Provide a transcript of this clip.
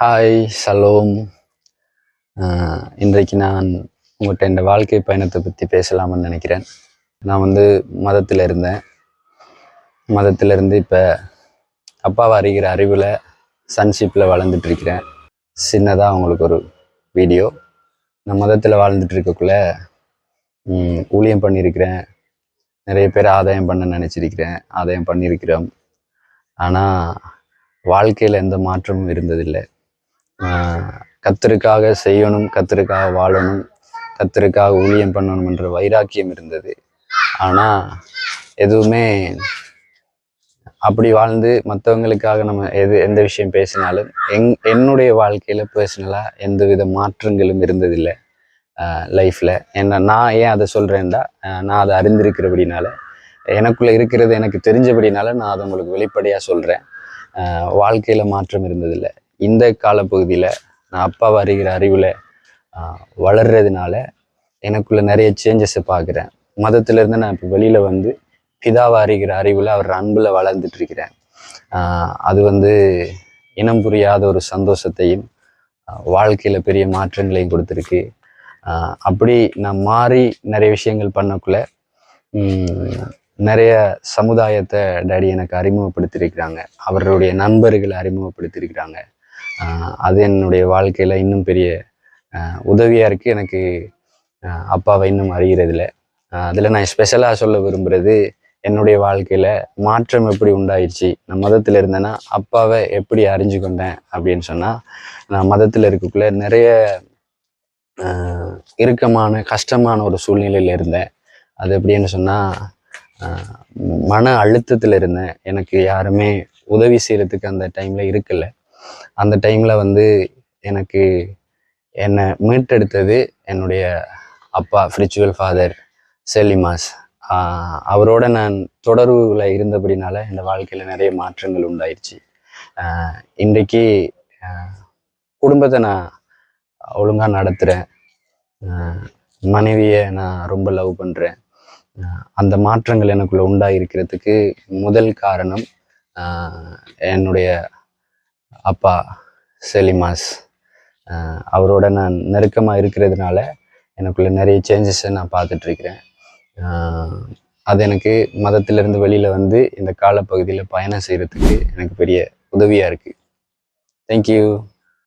Hi shalom இன்றைக்கு நான் உங்கள்கிட்ட இந்த வாழ்க்கை பயணத்தை பற்றி பேசலாம்னு நினைக்கிறேன். நான் வந்து மதத்தில் இருந்தேன். மதத்தில் இருந்து இப்போ அப்பாவை அறிகிற அறிவில் சன்ஷிப்பில் வளர்ந்துட்டுருக்கிறேன் சின்னதாக உங்களுக்கு ஒரு வீடியோ நான் மதத்தில் வாழ்ந்துட்டு இருக்கக்குள்ள ஊழியம் பண்ணியிருக்கிறேன். நிறைய பேர் ஆதாயம் பண்ண நினச்சிருக்கிறேன். ஆதாயம் பண்ணியிருக்கிறோம். ஆனால் வாழ்க்கையில் எந்த மாற்றமும் இருந்ததில்லை. கத்தருக்காக செய்யணும் கத்தருக்காக வாழணும் கத்தருக்காக ஊழியம் பண்ணணும்ன்ற வைராக்கியம் இருந்தது. ஆனால் எதுவுமே அப்படி வாழ்ந்து மற்றவங்களுக்காக நம்ம எது எந்த விஷயம் பேசினாலும் எங் என்னுடைய வாழ்க்கையில் பர்சனலாக எந்த வித மாற்றங்களும் இருந்ததில்லை லைஃப்பில் என்ன நான் ஏன் அதை சொல்கிறேன்டா நான் அதை அறிந்திருக்கிறபடினால எனக்குள்ளே இருக்கிறது எனக்கு தெரிஞ்சபடினால நான் அதை உங்களுக்கு வெளிப்படையாக சொல்கிறேன் வாழ்க்கையில் மாற்றம் இருந்ததில்லை. இந்த காலப்பகுதியில் நான் அப்பாவை அறிகிற அறிவில் வளர்றதுனால எனக்குள்ளே நிறைய சேஞ்சஸை பார்க்குறேன். மதத்திலேருந்து நான் இப்போ வெளியில் வந்து பிதாவை அறிகிற அறிவில் அவர் அன்பில் வளர்ந்துட்டு இருக்கிறேன். அது வந்து இனம் புரியாத ஒரு சந்தோஷத்தையும் வாழ்க்கையில் பெரிய மாற்றங்களையும் கொடுத்துருக்கு. அப்படி நான் மாறி நிறைய விஷயங்கள் பண்ணக்குள்ள நிறைய சமுதாயத்தை டேடி எனக்கு அறிமுகப்படுத்தியிருக்கிறாங்க அவருடைய நண்பர்களை அறிமுகப்படுத்தியிருக்கிறாங்க அது என்னுடைய வாழ்க்கையில் இன்னும் பெரிய உதவியாக இருக்குது எனக்கு அப்பாவை இன்னும் அறிகிறதுல அதில் நான் ஸ்பெஷலாக சொல்ல விரும்புகிறது என்னுடைய வாழ்க்கையில் மாற்றம் எப்படி உண்டாயிடுச்சு நான் மதத்தில் இருந்தேன்னா அப்பாவை எப்படி அறிஞ்சு கொண்டேன் அப்படின்னு சொன்னால் நான் மதத்தில் இருக்கக்குள்ள நிறைய இறுக்கமான கஷ்டமான ஒரு சூழ்நிலையில் இருந்தேன். அது எப்படின்னு சொன்னால் மன அழுத்தத்தில் இருந்தேன். எனக்கு யாருமே உதவி செய்கிறதுக்கு அந்த டைமில் இருக்கலை. அந்த டைமில் வந்து எனக்கு என்னை மீட்டெடுத்தது என்னுடைய அப்பா ஸ்பிரிச்சுவல் ஃபாதர் செல்லிமாஸ். அவரோட நான் தொடர்புல இருந்தபடினால இந்த வாழ்க்கையில் நிறைய மாற்றங்கள் உண்டாயிருச்சு. இன்றைக்கு குடும்பத்தை நான் ஒழுங்காக நடத்துகிறேன் மனைவியை நான் ரொம்ப லவ் பண்ணுறேன் அந்த மாற்றங்கள் எனக்குள்ள உண்டாயிருக்கிறதுக்கு முதல் காரணம் என்னுடைய அப்பா செலிமாஸ் அவரோட நான் நெருக்கமாக இருக்கிறதுனால எனக்குள்ள நிறைய சேஞ்சஸை நான் பார்த்துட்ருக்கிறேன். அது எனக்கு மதத்திலிருந்து வெளியில் வந்து இந்த காலப்பகுதியில் பயணம் செய்கிறதுக்கு எனக்கு பெரிய உதவியாக இருக்குது தேங்க்யூ